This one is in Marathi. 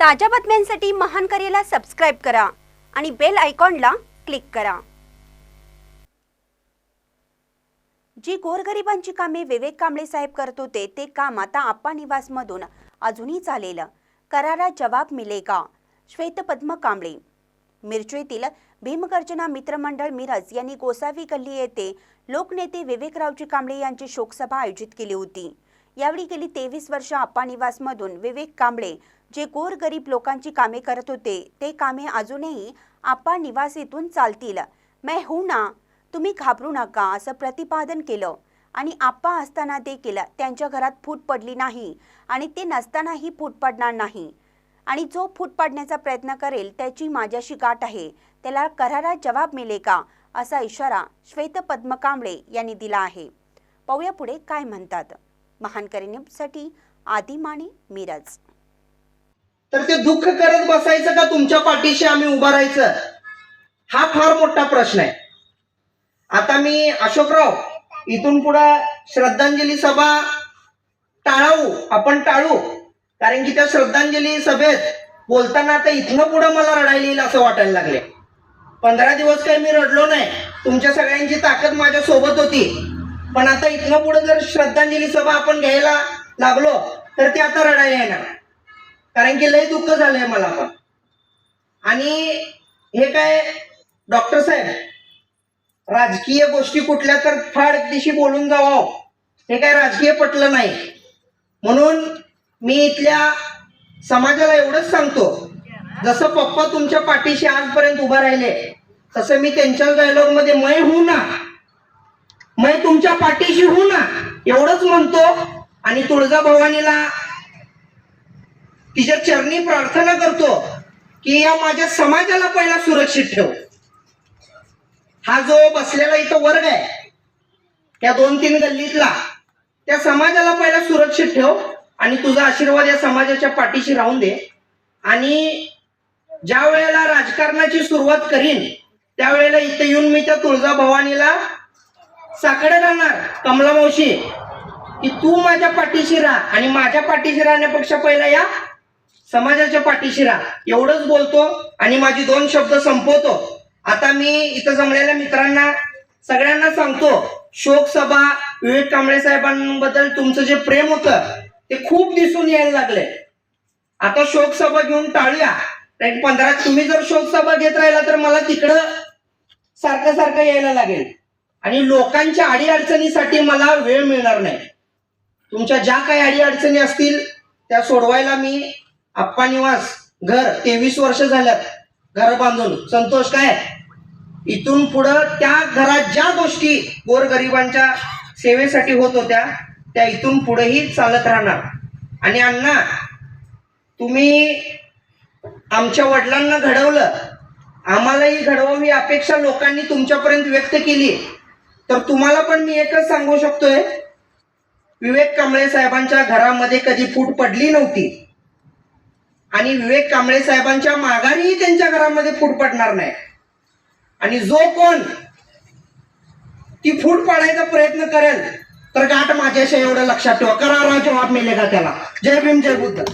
ताज्या बातम्यांसाठी महान करेला सबस्क्राईब करा आणि बेल आयकॉनला क्लिक करा. जी गोरगरिबांची कामे विवेक कांबळे साहेब करत होते ते काम आता आप्पा निवासमधून अजूनही चालेल. करारा जवाब मिलेगा श्वेतपद्म कांबळे. मिरचेतील भीमगर्जना मित्रमंडळ मिरज यांनी गोसावी गल्ली येथे लोकनेते विवेकरावजी कांबळे यांची शोकसभा आयोजित केली होती. यावेळी गेली तेवीस वर्ष आप्पा निवासमधून विवेक कांबळे जे गोरगरीब लोकांची कामे करत होते ते कामे अजूनही आप्पा निवास येथून चालतील. मैं हूं ना तुम्ही घाबरू नका असं प्रतिपादन केलं. आणि आप्पा असताना देखील त्यांच्या घरात फूट पडली नाही आणि ते नसतानाही फूट पडणार नाही. आणि जो फूट पाडण्याचा प्रयत्न करेल त्याची माझ्याशी गाठ आहे. त्याला करारा जवाब मिळेल का असा इशारा श्वेतपद्म कांबळे यांनी दिला आहे. पाहूया पुढे काय म्हणतात. महान न्यूजसाठी आदी माने मिरज. तर ते दुःख करत बसायचं का तुमच्या पाठीशी आम्ही उभा राहायचं? हा फार मोठा प्रश्न आहे. आता मी अशोकराव इथून पुढं श्रद्धांजली सभा टाळावू आपण टाळू. कारण की त्या श्रद्धांजली सभेत बोलताना आता इथनं पुढं मला रडायला येईल असं वाटायला लागले पंधरा दिवस काही मी रडलो नाही. तुमच्या सगळ्यांची ताकद माझ्या सोबत होती. पण आता इथनं पुढे जर श्रद्धांजली सभा आपण घ्यायला लागलो तर ते आता रडायला येणार. कारण की लय दुःख झालंय मला पण. आणि हे काय डॉक्टर साहेब राजकीय गोष्टी कुठल्या तर फाड दिशी बोलून जावं हो. हे. काय राजकीय पटलं नाही. म्हणून मी इथल्या समाजाला एवढंच सांगतो. जसं पप्पा तुमच्या पाठीशी आजपर्यंत उभा राहिले तसं मी त्यांच्या डायलॉगमध्ये होऊ ना. मै तुमच्या पाठीशी हू ना एवढंच म्हणतो. आणि तुळजाभवानीला तिच्या चरणी प्रार्थना करतो की या माझ्या समाजाला पहिला सुरक्षित ठेव. हा जो बसलेला इथं वर्ग आहे या दोन तीन गल्लीतला त्या समाजाला पहिला सुरक्षित ठेव आणि तुझा आशीर्वाद या समाजाच्या पाठीशी राहून दे. आणि ज्या वेळेला राजकारणाची सुरुवात करीन त्यावेळेला इथे येऊन मी त्या तुळजाभवानीला साकडे राहणार. कमला मावशी की तू माझ्या पाठीशी राहा आणि माझ्या पाठीशी राहण्यापेक्षा पहिला या समाजाच्या पाठीशी राहा. एवढंच बोलतो आणि माझी दोन शब्द संपवतो. आता मी इथं जमलेल्या मित्रांना सगळ्यांना सांगतो शोक सभा विवेक कांबळे साहेबांबद्दल तुमचं जे प्रेम होतं ते खूप दिसून यायला लागले. आता शोक सभा घेऊन टाळूया. पंधरा तुम्ही जर शोक सभा घेत राहिला तर मला तिकडं सारखं सारखं यायला लागेल. आणि लोकांच्या अडीअडचणीसाठी मला वेळ मिळणार नाही. तुमच्या ज्या काही अडीअडचणी असतील त्या सोडवायला मी आप्पा निवास घर तेवीस वर्ष झाल्यात घर बांधून. संतोष काय? इथून पुढं त्या घरात ज्या गोष्टी गोरगरिबांच्या सेवेसाठी होत होत्या त्या इथून पुढेही चालत राहणार. आणि अण्णा तुम्ही आमच्या वडिलांना घडवलं. आम्हालाही घडवावी अपेक्षा लोकांनी तुमच्यापर्यंत व्यक्त केली. तर तुम्हाला पण मी एकच सांगू शकतोय विवेक कांबळे साहेबांच्या घरामध्ये कधी फूट पडली नव्हती. आणि विवेक कांबळे साहेबांच्या माघारीही त्यांच्या घरामध्ये फूट पडणार नाही. आणि जो कोण ती फूट पाडायचा प्रयत्न करेल तर गाठ माझ्याशी एवढं लक्षात ठेवा. करा जवाब मिळेल का त्याला? जय भीम जय बुद्ध.